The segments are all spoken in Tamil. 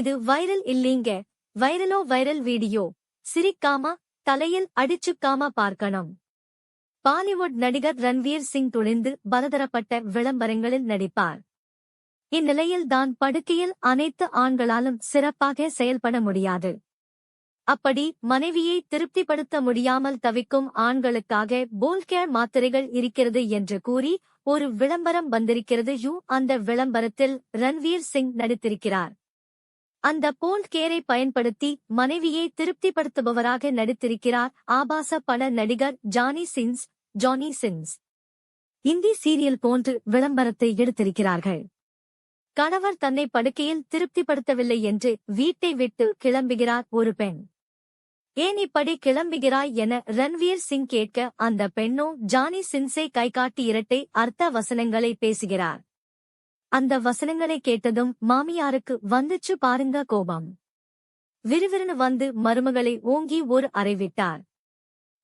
இது வைரல் இல்லீங்க. வைரலோ வைரல் வீடியோ. சிரிக்காம தலையில் அடிச்சுக்காம பார்க்கணும். பாலிவுட் நடிகர் ரன்வீர் சிங் துணிந்து பலதரப்பட்ட விளம்பரங்களில் நடிப்பார். இந்நிலையில் தான் படுக்கையில் அனைத்து ஆண்களாலும் சிறப்பாக செயல்பட முடியாது. அப்படி மனைவியை திருப்திப்படுத்த முடியாமல் தவிக்கும் ஆண்களுக்காக போல்கேர் மாத்திரைகள் இருக்கிறது என்று கூறி ஒரு விளம்பரம் வந்திருக்கிறது யூ அந்த விளம்பரத்தில் ரன்வீர் சிங் நடித்திருக்கிறார். அந்த போல் கேரை பயன்படுத்தி மனைவியை திருப்திப்படுத்துபவராக நடித்திருக்கிறார் ஆபாச பட நடிகர் Johnny Sins Johnny Sins. Hindi serial போன்று விளம்பரத்தை எடுத்திருக்கிறார்கள். கணவர் தன்னை படுக்கையில் திருப்திப்படுத்தவில்லை என்று வீட்டை விட்டு கிளம்புகிறார் ஒரு பெண். ஏன் இப்படி கிளம்புகிறாய் என ரன்வீர் சிங் கேட்க அந்த பெண்ணோ ஜானி சின்ஸை கைகாட்டி இரட்டை அர்த்த வசனங்களை பேசுகிறார். அந்த வசனங்களை கேட்டதும் மாமியாருக்கு வந்துச்சு பாருங்க கோபம். விறுவிறுனு வந்து மருமகளை ஓங்கி ஒரு அறைவிட்டார்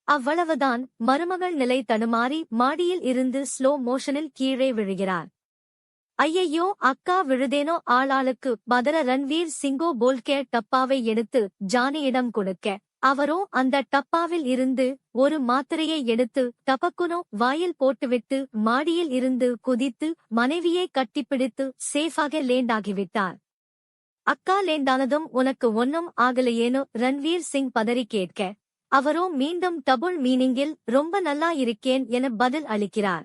அவ்வளவுதான் மருமகள் நிலை தடுமாறி மாடியில் இருந்து ஸ்லோ மோஷனில் கீழே விழுகிறார். ஐயையோ அக்கா விழுதேனோ ஆளாளுக்கு பதர ரன்வீர் சிங்கோ போல்கே டப்பாவை எடுத்து ஜானியிடம் கொடுக்க. அவரோ அந்த டப்பாவில் இருந்து ஒரு மாத்திரையை எடுத்து டபக்குனோ வாயில் போட்டுவிட்டு மாடியில் இருந்து குதித்து மனைவியை கட்டிப்பிடித்து சேஃபாக லேண்டாகிவிட்டார். அக்கா லேண்டானதும் உனக்கு ஒன்னும் ஆகலையேனோ ரன்வீர் சிங் பதறி கேட்க அவரோ மீண்டும் டபுள் மீனிங்கில் ரொம்ப நல்லா இருக்கேன் என பதில் அளிக்கிறார்.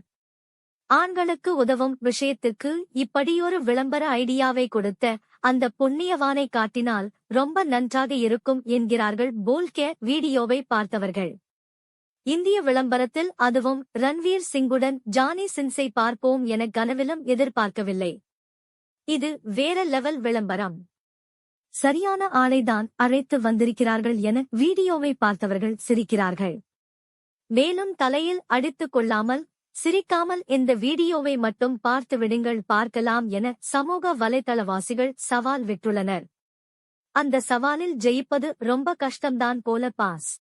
ஆண்களுக்கு உதவும் விஷயத்துக்கு இப்படியொரு விளம்பர ஐடியாவை கொடுத்த அந்த புண்ணியவானை காட்டினால் ரொம்ப நன்றாக இருக்கும் என்கிறார்கள் போல்கே வீடியோவை பார்த்தவர்கள். இந்திய விளம்பரத்தில் அதுவும் ரன்வீர் சிங்குடன் ஜானி சின்ஸை பார்ப்போம் என கனவிலும் எதிர்பார்க்கவில்லை. இது வேற லெவல் விளம்பரம். சரியான ஆளைதான் அழைத்து வந்திருக்கிறார்கள் என வீடியோவை பார்த்தவர்கள் சிரிக்கிறார்கள். மேலும் தலையில் அடித்துக் கொள்ளாமல் சிரிக்காமல் இந்த வீடியோவை மட்டும் பார்த்து விடுங்கள் பார்க்கலாம் என சமூக வலைதளவாசிகள் சவால் விட்டுள்ளனர். அந்த சவாலில் ஜெயிப்பது ரொம்ப கஷ்டம்தான் போல பாஸ்.